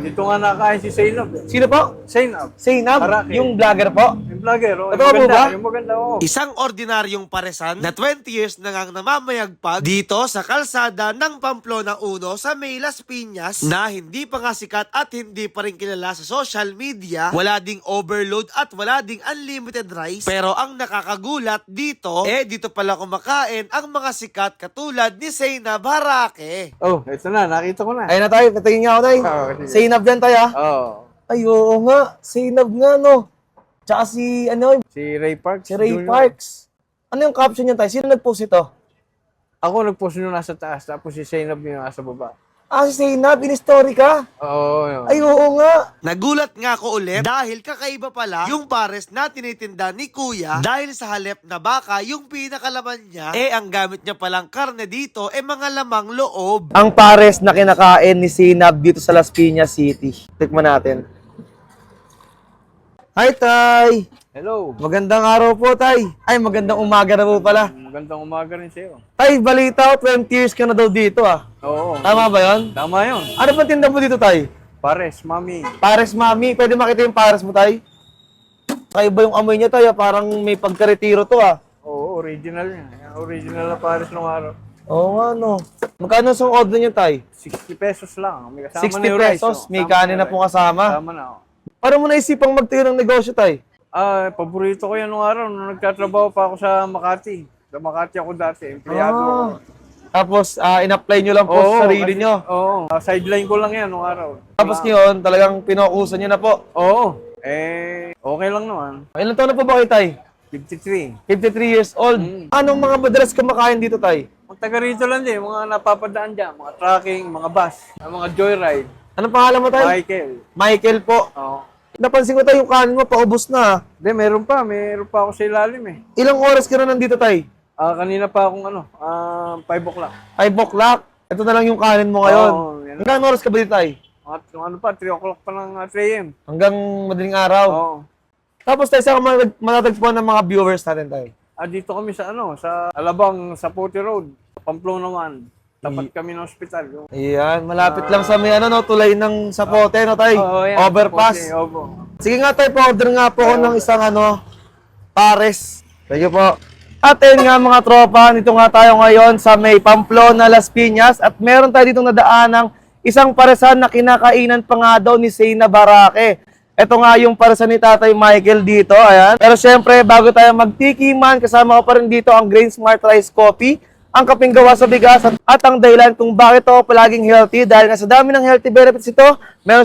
dito nga nakakain si Zainab. eh. Sino po? Zainab. Zainab, Harake. yung vlogger po. Vlogger, oh. Totoo yung po maganda, ba? Yung maganda, oh. Isang ordinaryong paresan na 20 years na ngang namamayagpag dito sa kalsada ng Pamplona 1 sa May Las Piñas na hindi pa nga sikat at hindi pa rin kilala sa social media, wala ding overload at wala ding unlimited rice. Pero ang nakakagulat dito, eh dito pala kumakain ang mga sikat katulad ni Zainab Harake. Oh, ito na, nakita ko na. Ayun na tayo, patingin nga ako tayo. Oo, sige. Dyan tayo ah. Oh, Ay, oo nga. Zainab nga, no. Tsaka si, ano, si Ray Parks. si Ray Jr. Parks. Ano yung caption niyan tayo? Sino nag-post ito? Ako nag-post nyo nasa taas, tapos si Zainab yung nasa baba. Ah, si Zainab, in-story ka. Oo, oh, Ay, oo nga. Nagulat nga ako ulit dahil kakaiba pala yung pares na tinitinda ni Kuya dahil sa halip na baka yung pinakalaman niya eh ang gamit niya palang karne dito eh mga lamang loob. Ang pares na kinakain ni Zainab dito sa Las Piñas City. Tikman natin. Hi, Tay. Hello. Magandang araw po, Tay. Ay, magandang umaga na po pala. Magandang umaga rin sa'yo. Tay, balita ko, 20 years ka na daw dito ah. Oo, Tama ba yon? tama yun. Ano ba tinda mo dito, Tay? Pares, mami. Pares Mami. Pwede makita yung pares mo, Tay? Kaya ba yung amoy niya, Tay? ah? Parang may pagkaretiro to ah. Oo, original yan. Original na pares ng araw. Oo nga, no. Magkano sa order niyo, Tay? 60 pesos lang. May kasama 60 na yung rice, pesos. oh. May Kasama kanin yung na po rice. kasama. Kasama na, oh. Paano mo naisipang magtayo ng negosyo, Tay? Ah, paborito ko yan nung araw. Nung nagtatrabaho pa ako sa Makati. Sa Makati ako dati. Empleyado ako. Ah. Tapos, ah, in-apply nyo lang po sa sarili kasi- nyo. Oo. Ah, sideline ko lang yan nung araw. Tapos ngayon, talagang pinokusan nyo na po. Oo. Eh, okay lang naman. Ilan taon na po ba kayo, Tay? 53. 53 years old. Mm. Anong mga madalas kumakain dito, Tay? Mga taga rito lang din. Mga napapadaan dyan. Mga trucking, mga bus. ah, Mga joyride. Anong pangalan mo, Tay? Michael. Michael po. Oo. Napansin ko tayo yung kanin mo, paubos na. Hindi, meron pa. Meron pa ako sa ilalim eh. Ilang oras ka na nandito, Tay? Ah, kanina pa akong ano, ah, 5 o'clock. 5 o'clock. Ito na lang yung kanin mo ngayon. Oo, yan. Hanggang oras ka ba dito, Tay? Mga, yung ano pa, 3 o'clock pa ng ah, 3 a.m. Hanggang madaling araw. Oo. Tapos tayo sa mga matatagpuan ng mga viewers natin, Tay. Ah, dito kami sa ano, sa Alabang, sa Puti Road, Pamplona 1. Tapat kami ng ospital. Yung, Ayan, malapit lang sa may ano, no, tulay ng sapote, no, Tay? Oo, yan, Overpass. Opo. Sige nga tayo, pa-order nga po ako ng isang ano, pares. Thank you po. At ayun nga mga tropa, dito nga tayo ngayon sa may Pamplona, Las Piñas at meron tayo ditong nadaanang isang paresan na kinakainan pa nga daw ni Seyna Barake. Ito nga yung paresan ni Tatay Michael dito, ayan. Pero syempre, bago tayo magtikiman, kasama ko pa rin dito ang Grain Smart Rice Coffee, ang kaping gawa sa bigas at, at ang dahilan kung bakit ako palaging healthy. Dahil nga sa dami ng healthy benefits ito, meron